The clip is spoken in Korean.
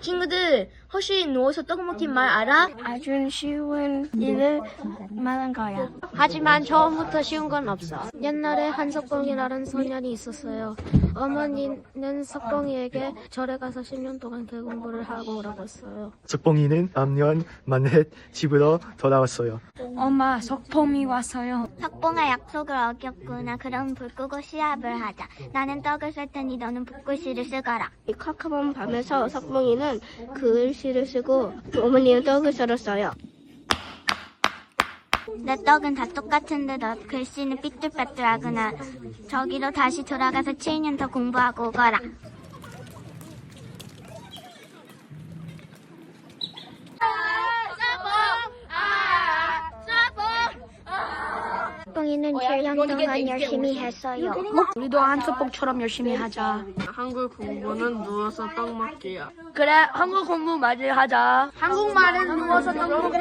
친구들, 혹시 누워서 떡 먹기 말 알아? 아주 쉬운 일을 말한 거야. 하지만 처음부터 쉬운 건 없어. 옛날에 한석봉이라는 소년이 있었어요. 어머니는 석봉이에게 절에 가서 10년 동안 대공부를 하고 오라고 했어요. 석봉이는 암년 만에 집으로 돌아왔어요. 엄마, 석범이 왔어요. 석봉아 약속을 어겼구나. 그럼 불 끄고 시합을 하자. 나는 떡을 쓸 테니 너는 붓글씨를 쓰거라. 이 카카밤 밤에서 석봉이는 글씨를 쓰고 어머니는 떡을 썰었어요. 내 떡은 다 똑같은데 너 글씨는 삐뚤빼뚤하구나. 저기로 다시 돌아가서 7년 더 공부하고 오거라. 석봉이는 7년 동안 열심히 했어요. 우리도 한석봉처럼 열심히 하자. 한국 공부는 누워서 떡 먹기야. 그래, 한국 공부 많이 하자. 한국말은 누워서 떡 먹기.